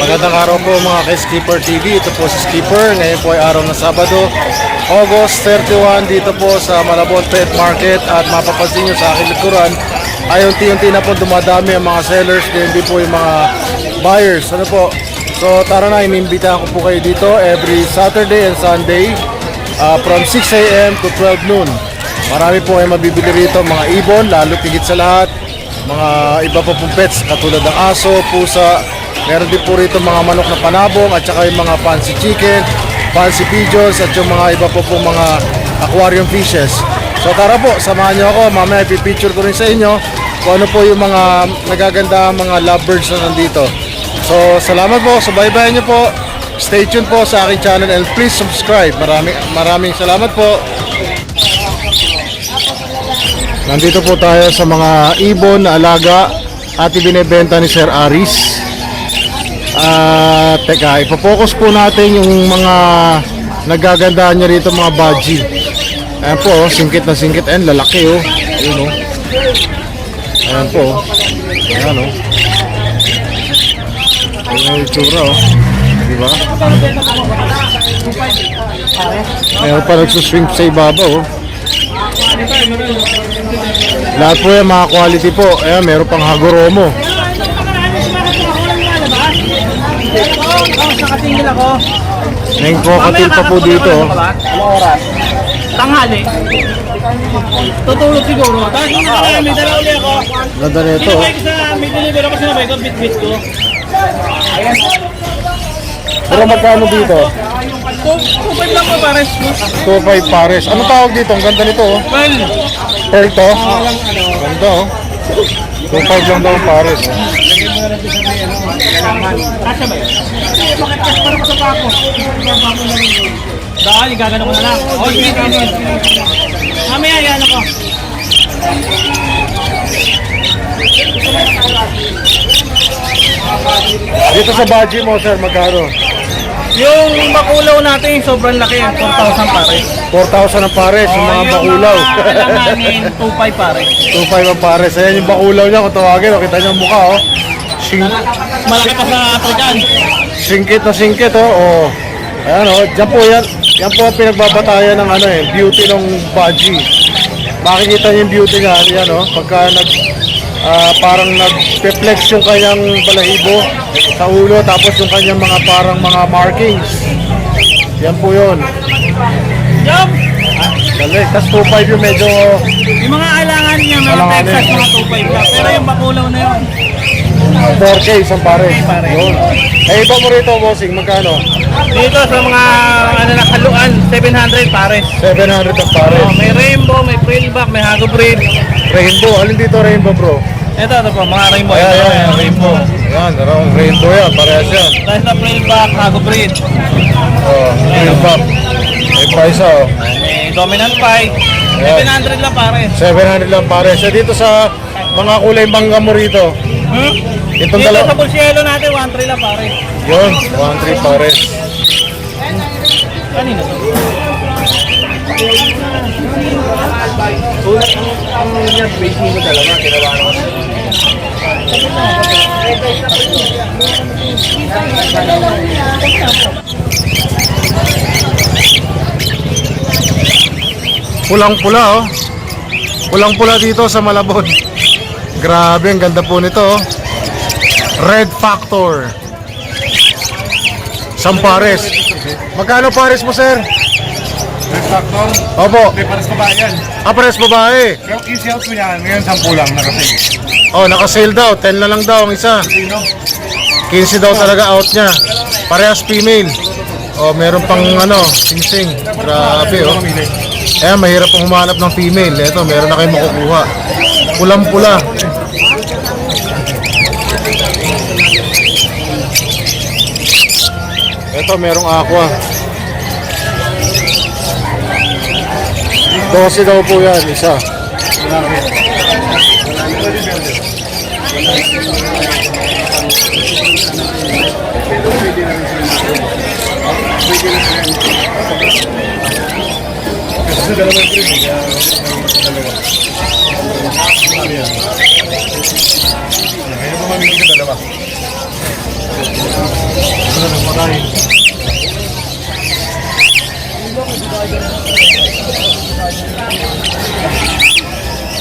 Magandang araw po mga ka-Skipper TV. Ito po si Skipper. Ngayon po ay araw ng Sabado, August 31 dito po sa Malabon Pet Market at mapapansin nyo sa aking likuran ay unti-unti na po dumadami ang mga sellers din po yung mga buyers. Ano po? So tara na, inimbita ko po kayo dito every Saturday and Sunday uh, from 6 a.m. to 12 noon. Marami po kayo mabibili rito, mga ibon, lalo tigit sa lahat, mga iba pa pong pets katulad ng aso, pusa, meron din po rito mga manok na panabong at saka yung mga fancy chicken, fancy pigeons at yung mga iba po pong mga aquarium fishes. So tara po, samahan nyo ako, mamaya ipipicture ko rin sa inyo kung ano po yung mga nagaganda mga lovebirds na nandito. So salamat po, subaybayan nyo po. Stay tuned po sa aking channel and please subscribe. Maraming maraming salamat po. Nandito po tayo sa mga ibon na alaga at ibinebenta ni Sir Aris. Ah, teka, ipopokus po natin yung mga nagagandaan niya rito mga budgie. Ayan po, oh, singkit na singkit. Ayan, lalaki oh. Ayun oh. Ayan po. oh. Ayan oh. Ayan yung itsura oh. Diba? Meron pa nagsuswing sa ibabaw oh. Lahat po yan mga quality po. Ayan, meron pang Hagoromo. Sa katingin ako. May cockatiel pa po dito. Ano oras? Tanghali. Tutulog siguro. Tapos yung nakaraan, may dala uli ako. Ganda nito. oh. Sinabay ko sa, may deliver ako sinabay ko, bit-bit ko. Pero magkano dito? Kupad lang po pares. 2.5 pares. Ano tawag dito? Ang ganda nito. oh. Well, Pearl to? Ganda oh. 2.5 lang daw ang pares. oh. Kasya ba yun? Bakit kas para sa pako? Dahil, gagano ko na lang. O, sige, sige. Mamaya, yan ako. Dito sa budget mo, sir, magkano? Yung bakulaw natin, sobrang laki. 4,000 pares. 4,000 ang pares, yung mga bakulaw. Alamanin, 2,500 pares. 2.5 ang pares. Ayan yung bakulaw niya, kung tawagin, oh. kita niyo ang mukha, oh. Sing Malaki pa sa African. singkit na singkit, oh. oh. Ayan, oh. Diyan po yan. Yan po ang pinagbabatayan ng ano eh, beauty ng budgie. Makikita niyo yung beauty niya, yan, oh. Pagka nag, ah, parang nag-flex yung kanyang balahibo sa ulo, tapos yung kanyang mga parang mga markings. Yan po yun. Jump! Dali, tas 2.5 yung medyo Yung mga alangan niya, mga. Texas, mga 2.5 lang. Pero yung bakulaw na yun, 4K isang pare. pare. Yun. Eh, iba mo rito, bossing, magkano? dito sa mga ano na haluan, 700 pares. 700 ang pare. Oh, may rainbow, may frillback, may hago breed. Rainbow, alin dito rainbow, bro? Ito, ito po, mga rainbow. Ayan, Ito, ayan, rainbow. Ayan, raw- rainbow yan, parehas yan. Dahil sa frillback, hago breed. Oh, pop. May paisa, oh. May dominant. Ayan. 700 lang pare. 700 lang pare. So dito sa mga kulay mangga mo rito, Hmm? Itong Dito dalawa- sa Bulsielo natin, 1.3 lang pare. yun, 1-3 pares. Kanino to? Pulang-pula, oh. Pulang-pula dito sa Malabon. Grabe, ang ganda po nito, oh. Red Factor. Isang pares. Magkano pares mo, sir? Red Factor, Opo. may pares pa ba yan? Ah, pares babae. Pero easy out ko yan, ngayon 10 lang nakasave. Oh, naka-sale daw. 10 na lang daw ang isa. Sino? 15 daw talaga out niya. Parehas female. Oh, meron pang ano, sing-sing. Grabe, oh. Eh, mahirap pong humanap ng female. Ito, meron na kayong makukuha. Pulang-pula. Ito, merong aqua. 12 daw po yan, isa. Kasi dalawa yung cream. Kaya dalawa. Kaya mamamili ka dalawa. design.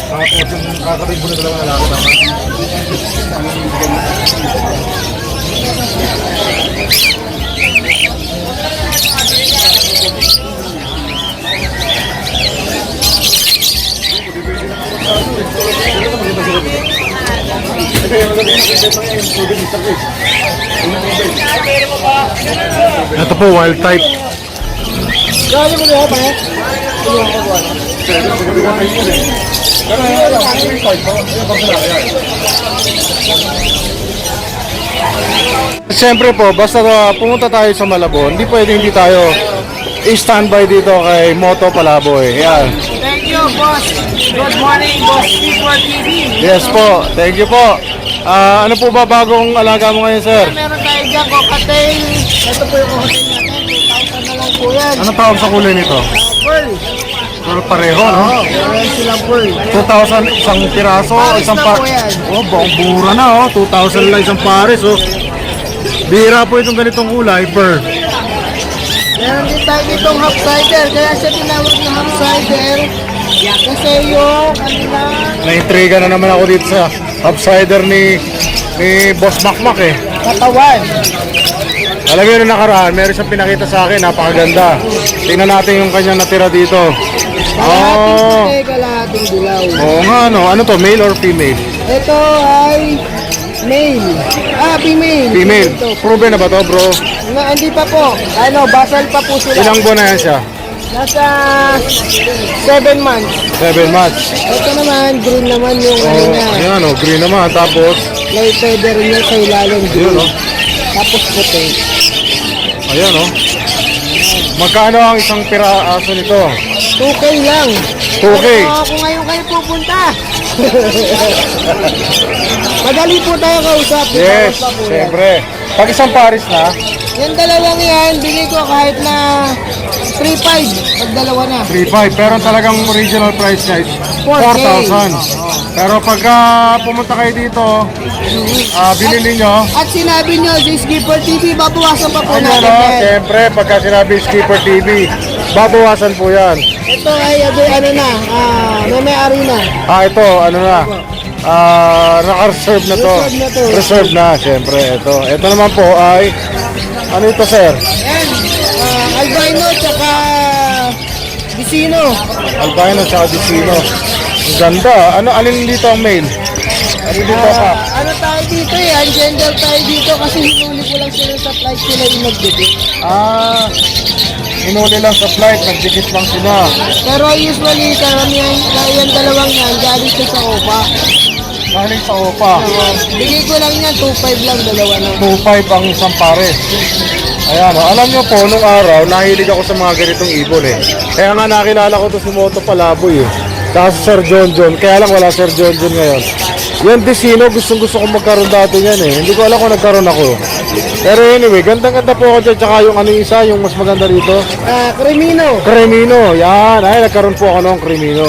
Tapos yung kakabig mo na dalawang lalaki naman. Ito po, wild type. Siyempre po, basta uh, pumunta tayo sa Malabon, hindi pwede hindi tayo i-standby dito kay Moto Palaboy. Yan. Thank you, boss. Good morning, boss. People TV. Yes po, thank you po. Ah, ano po ba bagong alaga mo ngayon, sir? Meron tayo dyan, cocktail. Ito po yung cocktail natin. 2,000 na lang po yan. Ano tawag sa kulay nito? Pearl. Puro pareho, no? Meron silang pearl. 2,000 isang piraso, Pares isang na pa... po yan. Oh, buong bura na, oh. 2,000 lang isang pares, oh. Bira po itong ganitong kulay, pearl. Meron din tayo ditong half cider. Kaya siya tinawag na half cider. Kasi yung kanilang Na-intriga na naman ako dito sa upsider ni ni Boss Makmak eh. katawan. Alam mo yun nung nakaraan, meron siyang pinakita sa akin, napakaganda. Tingnan natin yung kanyang natira dito. Kalahating Oh, puti, kalahating dilaw. oo nga ano, ano to, male or female? Ito ay male. Ah, female. Female. Ito. Proven na ba to bro? Na, hindi pa po. Ano, basal pa po sila. Ilang buwan na yan siya? Nasa 7 months. 7 months. Ito naman, green naman yung ano Oh, niya. ayan oh, green naman. Tapos, Light feather niya sa ilalim green. oh. Tapos puti. Ayan oh. Magkano ang isang piraso nito? 2K lang. 2K. Pero kung ngayon kayo pupunta. Madali po tayo kausap. Yes, siyempre. Pag isang pares na, Yung dalawang yan, bigay ko kahit na 3.5 pag dalawa na. 3.5 pero talagang original price niya is 4,000. Pero pagka pumunta kayo dito, ah binili nyo, At sinabi nyo, si Skipper TV, babawasan pa po ano natin no, yan. siyempre pagka sinabi Skipper TV, babawasan po yan. Ito ay abi, ano na, ah, may may-ari na. Ah, ito, ano na, ah, naka-reserve na to. Reserve na to. Reserve na, siyempre, ito. Ito naman po ay, ano ito sir? Yan, Vicino. Albino tsaka Dicino. Ang ganda, ano, alin dito ang mail? Alin dito pa? Ah, ano tayo dito eh, ungender tayo dito kasi hinuli ko lang sila sa flight sila yung nagdikit. Ah, inuli lang sa flight, nagdikit lang sila. Pero usually, karamihan, yung dalawang yan, galing siya sa OPA. Galing sa OPA. Bigay ko lang yan, 2.5 lang, dalawa lang. 2.5 ang isang pares. Ayan, oh. alam nyo po, nung araw, nahilig ako sa mga ganitong ibon eh. Kaya nga nakilala ko to si Moto Palaboy eh. Si Sir John John, kaya lang wala Sir John John ngayon. Yan Dicino, gustong gusto kong magkaroon dati yan eh. Hindi ko alam kung nagkaroon ako. Pero anyway, gandang-ganda po ako dyan. Tsaka yung ano yung isa, yung mas maganda rito. Ah, Cremino. Cremino, yan. Ay, nagkaroon po ako ng Cremino.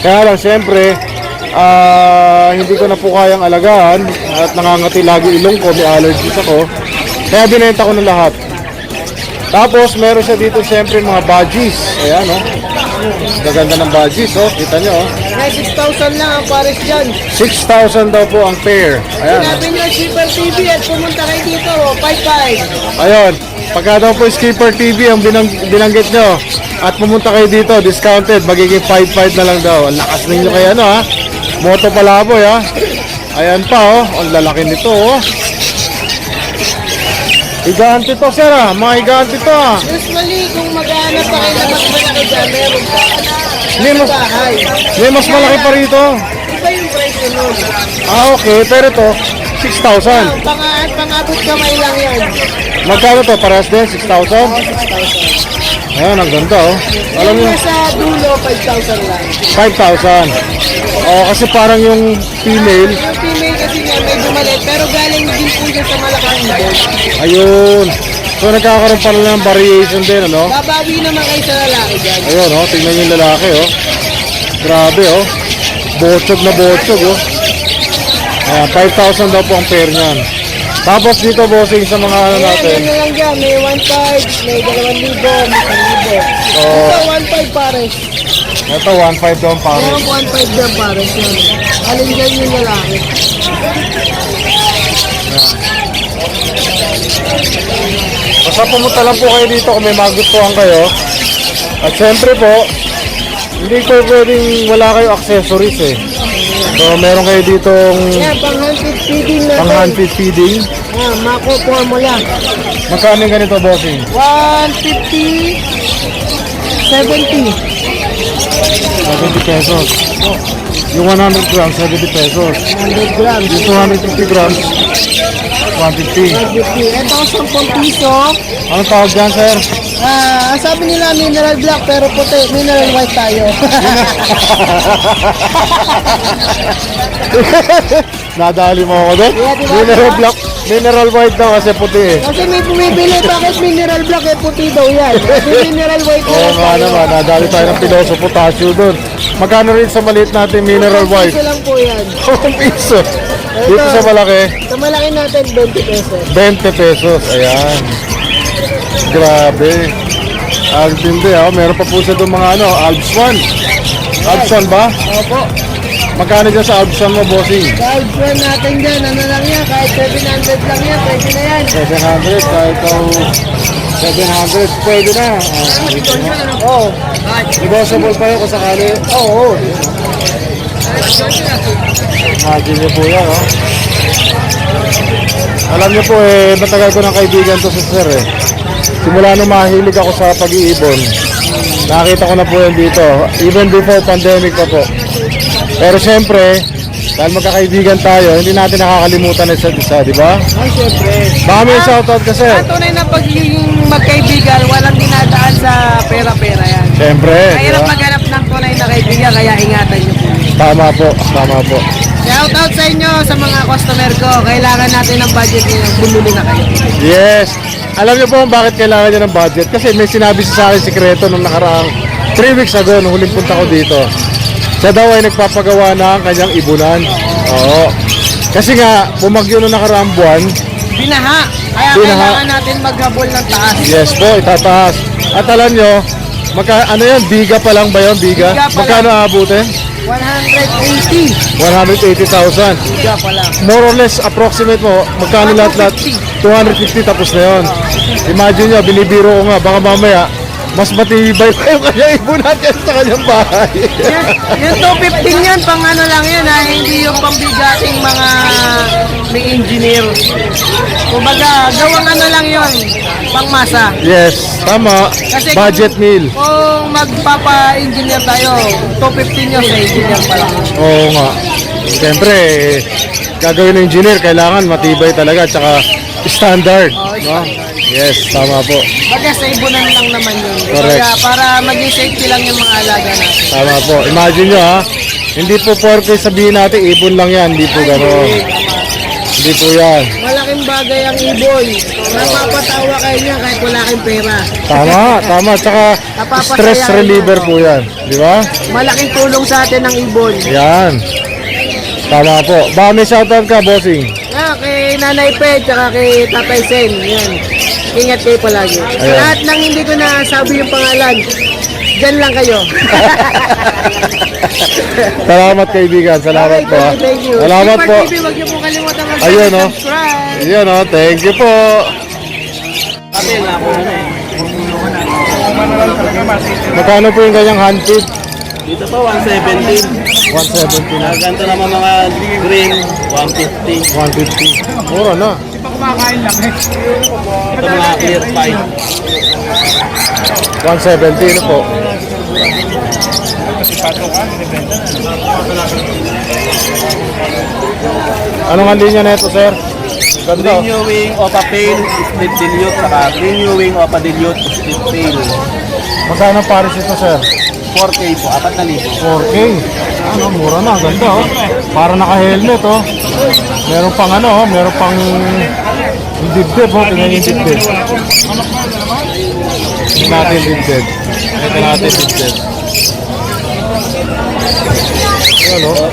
Kaya lang, siyempre, ah, hindi ko na po kayang alagaan at nangangati lagi ilong ko, may allergies ako. Kaya binenta ko na lahat. Tapos, meron siya dito siyempre mga badges. Ayan, oh. Gaganda ng badges, oh. Kita nyo, oh. May 6,000 lang ang pares dyan. 6,000 daw po ang pair. Ayan, oh. Sinabi nyo, Skipper TV at pumunta kayo dito, 5.5. Ayun, pagka daw po Skipper TV ang binang, binanggit nyo at pumunta kayo dito, discounted, magiging 5.5 na lang daw. Ang lakas ninyo kaya ano ha. Moto palaboy ha. Ayan pa oh, ang lalaki nito oh. Higante to sir ha, mga higante to ha. Usually, kung maghanap pa kayo na mas malaki dyan, meron pa. Hindi mas, Bahay. hindi mas malaki pa rito. Iba yung presyo nun. Ah okay, pero to 6,000. Pang, pang-abot kamay lang yan. Magkano to? Parehas din? 6,000? 6,000. Ayan, ang ganda oh. Alam Yung niyo, nasa dulo, 5,000 lang. 5,000. Oh, kasi parang yung female, Yung female maliit, pero galing din po siya sa malaking boat. Ayun. So nagkakaroon pala ng variation din, ano? Babawi naman kayo sa lalaki dyan. Ayun, oh. Tingnan yung lalaki, oh. Grabe, oh. Botsog na botsog, oh. Ayan, 5,000 daw po ang pair niyan. Tapos dito bossing sa mga ano Ayan, natin. ano lang dyan, may 1.5, may 2,000, may 1,000. Oo. Ito, 1.5 pares. Ito 1.5 doon pare. Ayan, 1.5 dyan pares yan. Alin dyan yung lalaki. Basta pumunta lang po kayo dito kung may magustuhan kayo. At syempre po, hindi po pwedeng wala kayo accessories eh. So meron kayo ditong Ayan, pang handfeed feeding natin. pang hand feed feeding. Ah, Mako formula. Magkano yung ganito bossing? 150, 70. 70 pesos. Yung 100 grams, 70 pesos. 100 grams. Yung 250 grams, 150. 150. Ito, 10 piso. Anong tawag dyan, sir? Ah, sabi nila mineral black pero puti, mineral white tayo. Nadali mo ako doon? Yeah, diba? Mineral black, mineral white daw kasi puti eh. Kasi may bumibili, bakit mineral black eh puti daw yan? Kasi mineral white Oo lang nga tayo. naman, nadali tayo ng piloso potasyo doon. Magkano rin sa maliit natin mineral white? piso lang po yan. 1 piso. Dito sa malaki, Sa malaki natin, 20 pesos. 20 pesos. Ayan. Grabe. Ang tindi ah. Meron pa po siya doon mga ano, Alps 1. Alps 1 ba? Opo. Magkano dyan sa Alps 1 mo, bossing? Kahit friend natin dyan, ano lang yan, kahit 700 lang yan, pwede na yan. 700, kahit ikaw 700, pwede na. Ah, Oo. negotiable pa yun kung sakali. Oo. Oh, Imagine niyo po yan, oh. Alam niyo po, eh, matagal ko ng kaibigan to si Sir, eh. Simula nung mahilig ako sa pag-iibon, nakita ko na po yan dito. Even before pandemic pa po. Pero siyempre, dahil magkakaibigan tayo, hindi natin nakakalimutan na isa't isa, di ba? Ay, syempre. Baka may shoutout ka, Sir. Ang tunay na pagiging magkaibigan, walang dinadaan sa pera-pera yan. Siyempre, di Mahirap ba? maghanap ng tunay na kaibigan, kaya ingatan nyo po. Tama po, tama po. Shout out sa inyo sa mga customer ko. Kailangan natin ng budget nyo. Bumili na kayo. Yes. Alam niyo po kung bakit kailangan niya ng budget? Kasi may sinabi siya sa akin sikreto nung nakaraang 3 weeks ago, nung huling punta ko dito. Siya daw ay nagpapagawa ng kanyang ibunan. Oo. Kasi nga, bumagyo nung nakaraang buwan. Binaha. Kaya Binaha. kailangan natin maghabol ng taas. Yes po, itataas. At alam nyo, magka, ano yan, biga pa lang ba yun, biga? Biga pa Magkano aabutin? 180. 180,000. Biga pa lang. More or less, approximate mo, magkano lahat-lahat? 250 tapos na yun. Imagine nyo, binibiro ko nga, baka mamaya, mas matibay pa yung kanyang ibunan kaysa sa kanyang bahay. Yan, yung 215 yan, pang ano lang yan ha, hindi yung pambigating mga may engineer. Kumbaga, gawang ano lang yun, pang masa. yes, tama. Kasi Budget meal. Kung magpapa-engineer tayo, 215 yun sa engineer pa lang. Oo nga. Siyempre, gagawin ng engineer, kailangan matibay talaga, tsaka standard. No? Yes, tama po. Baga sa ibunan lang naman yun. Correct. Kaya para maging safety lang yung mga alaga natin. Tama po. Imagine nyo ha, hindi po porke sabihin natin, ibon lang yan, hindi po gano'n. Hindi po yan. Malaking bagay ang ibon. Napapatawa kayo niya kahit wala kayong pera. Tama, tama. Tsaka Napapasaya stress reliever po yan. Di ba? Malaking tulong sa atin ang ibon. Yan. Tama po. Baka may shoutout ka, bossing. Ah, kay Nanay Pe, tsaka kay Tatay Sen. Yan. Ingat kayo palagi. Sa Ayan. lahat ng hindi ko na sabi yung pangalan, dyan lang kayo. Salamat kaibigan. Salamat po. ha. thank you, thank you. Salamat Super po. TV, huwag niyo po kalimutan Ayun, no? mag-subscribe. Ayun o. Thank you po. Magkano po yung ganyang hand feed? Dito po, 170. 170 na. Ah, ganito naman mga green, 150. 150. Mura na. Ito mga clear pie. 170 na po. Anong ang linya na ito, sir? Ganda. Green New Wing, Opa Pale, Split Dilute, saka Green New Wing, Opa Dilute, Split Pale. Magkano ang pares ito, sir? 4K po, 4,000. 4K. Ano, mura na. Ganda, oh. Para naka-helmet, oh. Meron pang ano, oh. Meron pang yung dibdib, oh. Tingnan yung dibdib. Tingnan natin yung dibdib. Ito natin yung dibdib. Ayan, oh.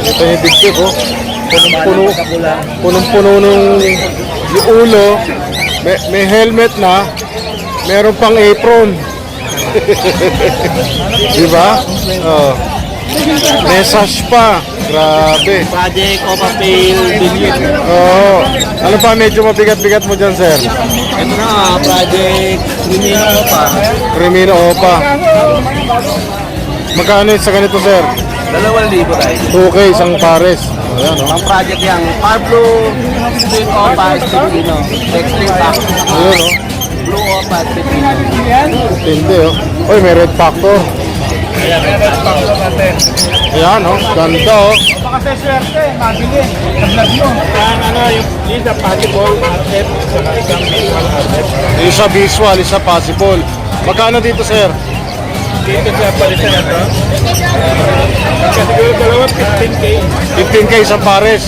Ito yung dibdib, oh. punong-puno, punong-puno nung yung ulo, may, may helmet na, meron pang apron. Di ba? Oh. Sash pa. Grabe. Project of Appeal Dilute. Oo. Ano pa medyo mabigat-bigat mo dyan, sir? Ito na, project Lumino pa. Crimino Opa. Magkano sa ganito, sir? Dalawang libo tayo. 2K, isang pares. Ayan, oh. Ang project yan, Pablo Spring Opa, Stepino. Texting back. Ayun, oh. Blue Opa, Stepino. Tindi, oh. Uy, may red factor. Ayan, oh. Ganda, oh. Baka sa swerte, mabili. Nag-vlog yun. Ang ano, yung isa possible asset, saka isang visual asset. Isa visual, isa possible. Magkano dito, sir? Dito sa palitan na to. Kasi siguro dalawa, 15K. 15K isang pares.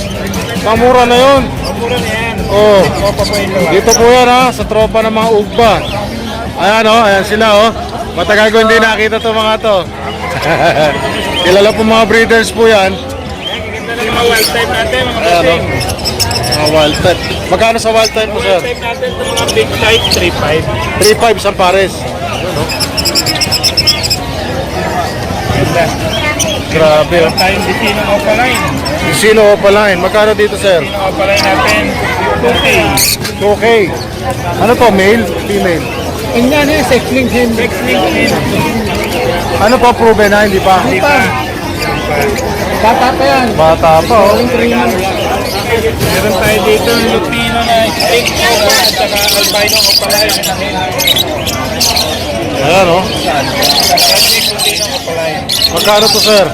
Kamura na yun. Mura na yan. Oh. Yung dalawa. Dito po yan ha, sa tropa ng mga ugba. Ayan oh, ayan sila oh. Matagal ko hindi nakita to mga to. Kilala po mga breeders po yan. Yung mga wild type natin, mga oh. bossing. Mga wild type. Magkano sa wild type po sir? Wild type natin ito mga big size, 3.5. 3.5 isang pares. Ganda. Grabe oh. Meron tayong Dicino Opaline. Sino opaline? Magkano dito sir? Dicino Opaline natin, 2K. 2K. Ano to? Male? Female? Ang nga na, sex-link hen. Link din. Ano pa proven na? Hindi pa. Di ba? Bata pa yan. Bata pa oh. Meron tayo dito yung Lupino na stick at saka albino Opaline. Ayan oh. Project Lupino Opaline. Magkano to sir?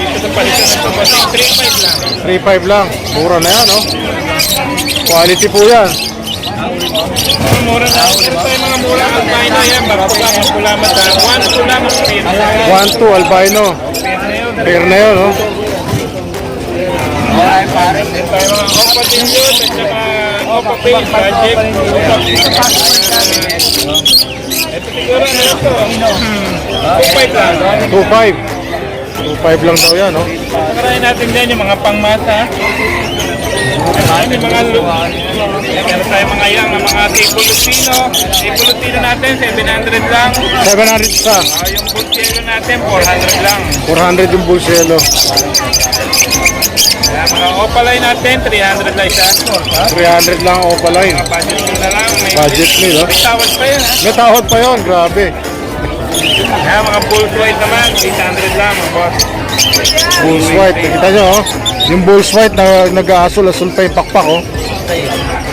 Dito sa palitan ng pabasing, 3.5 lang. 3.5 lang. Mura na yan oh. Quality po yan. Mura na. Meron tayo mga mura albino yan. Bakula, bakula mata. 1 to lang ang pin. 1-2 albino. Pin na yun. Fair na yun oh. Meron tayo mga Opa Dilute at saka Opa Pay Project. Ito siguro ano ito. 2.5 lang. 2.5. 2.5 lang daw yan, oh. Pakarain natin dyan yung mga pangmata. Yung mga look. Meron tayo mga yang, mga tipo Lupino. Tipo Lupino natin, 700 lang. 700 isa. Ah, yung Bulcielo natin, 400 lang. 400 yung bulselo. Kaya mga Opaline natin, 300 lang isa. 300 lang ang opaline. Mga budget meal na lang. May, Budget meal, oh. may tawad pa yun, ha? May tawad pa yun, grabe. Kaya mga Bulls White naman, 800 lang, mga boss. Bulls white. Nakita nyo, oh. Yung bulls white na nag-aasul-asul pa yung pakpak, oh.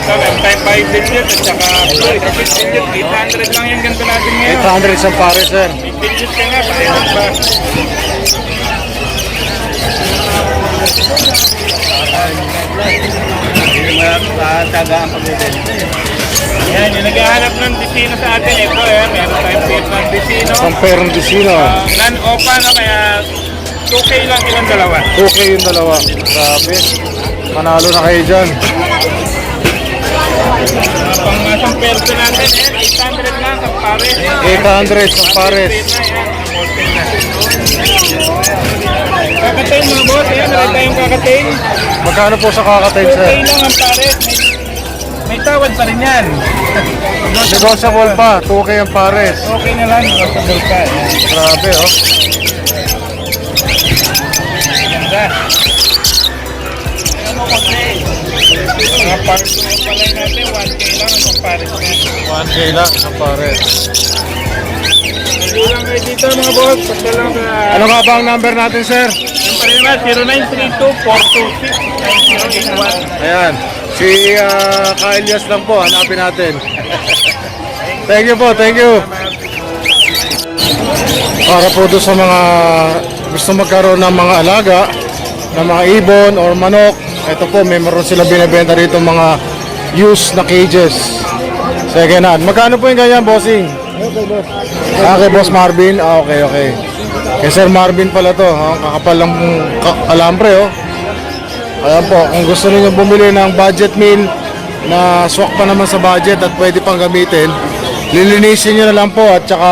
Tayo 5 digit at saka blue, 6 digit, 800 lang yung ganito natin ngayon. 800 isang pare, sir. May digit ka nga, parehas ba? Mga tagaan pagbibenta. Yan, yung naghahanap ng Dicino sa atin, ito eh, meron tayong pair ng Dicino. Isang perong disino. Uh, non-opa, no, kaya 2K lang ilang dalawa. Okay yung dalawa. Grabe. Manalo na kayo dyan. Mga pangmasang perso natin, eh, 800 lang sa pare. 800 isang pares. Kakatayin mga boss, ayan, meron tayong kakatayin. Magkano po sa kakatayin, 2K sir? lang ang pares. May, may tawad pa rin yan. Negotiable pa. 2K ang pares. Okay na lang, negotiable. Ayan, Grabe, oh. Ganda. Mga parts na palay natin, 1K lang ang pares na. 1K lang isang pares. Hindi lang kayo dito mga boss, basta lang sa... Ano nga ba ang number natin, sir? Yung pa rin naman, 0932-426-9081. Ayan. Si uh, Kaelias lang po. Hanapin natin. thank you po. Thank you. Para po doon sa mga gusto magkaroon ng mga alaga, ng mga ibon or manok, ito po, may meron sila binibenta dito mga used na cages. Second hand. Magkano po yung ganyan, bossing? Ah, kay Boss Marvin? Ah, okay, okay. Kay Sir Marvin pala to. Ha? Kakapal ng ka- alambre, oh. Ayan po, kung gusto niyo bumili ng budget meal na swak pa naman sa budget at pwede pang gamitin, lilinisin nyo na lang po at saka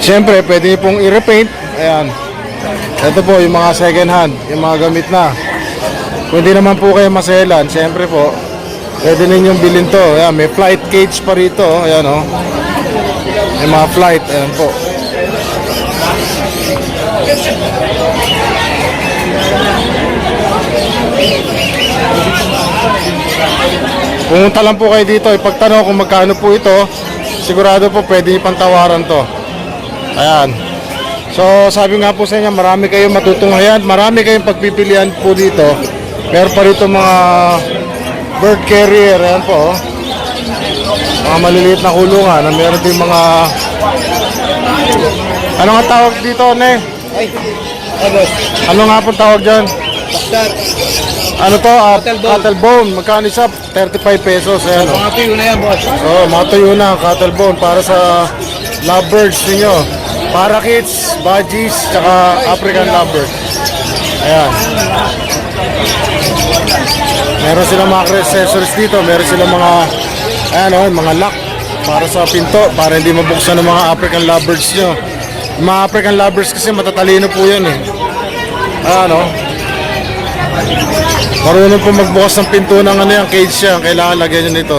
Siyempre, pwede niyo pong i-repaint. Ayan. Ito po yung mga second hand, yung mga gamit na. Kung hindi naman po kayo maselan, siyempre po, pwede ninyong bilhin to. Ayan, may flight cage pa rito. Ayan o. May mga flight. Ayan po. Pumunta lang po kayo dito, ipagtanong kung magkano po ito. Sigurado po pwede nyo pantawaran to. Ayan. So sabi nga po sa inyo, marami kayong matutunghayan, marami kayong pagpipilian po dito. Meron pa rito mga bird carrier, ayan po. oh. Mga maliliit na kulungan, na meron din mga... Ano nga tawag dito, ne? Ano nga po tawag dyan? Ano to? Uh, cattle bone. Magkano isa? 35 pesos. Ayan, oh. Mga tuyo na yan, boss. Oh, mga tuyo na, cattle bone para sa lovebirds ninyo. Parakeets, budgies, tsaka African lovebirds. Ayan. Meron silang mga accessories dito. Meron silang mga, ayan oh, mga lock para sa pinto, para hindi mabuksan ng mga African lovebirds nyo. Mga African lovebirds kasi matatalino po yan eh. Ayan oh. Marunong po magbukas ng pinto ng ano yung cage yan. Kailangan lagyan nyo nito.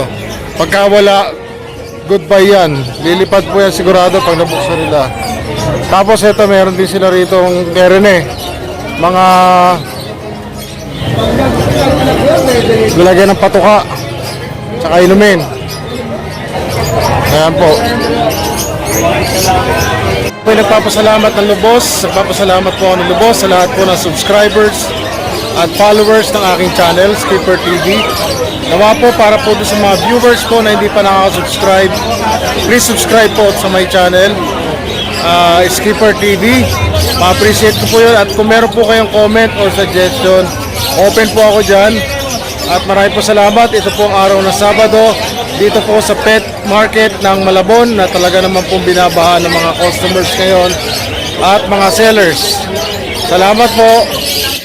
Pagka wala, goodbye yan. Lilipad po yan sigurado pag nabuksan nila. Tapos ito, meron din sila rito meron eh. Mga Lalagyan ng patuka. Tsaka inumin. Ayan po. Po nagpapasalamat ng lubos. Nagpapasalamat po ako ng lubos sa lahat po ng subscribers at followers ng aking channel, Skipper TV. Nawa po para po sa mga viewers po na hindi pa nakaka-subscribe. Please subscribe po sa my channel, uh, Skipper TV. Ma-appreciate ko po yun. At kung meron po kayong comment or suggestion, open po ako dyan. At marami po salamat. Ito po ang araw ng Sabado. Dito po sa pet market ng Malabon na talaga naman pong binabahan ng mga customers ngayon at mga sellers. Salamat po.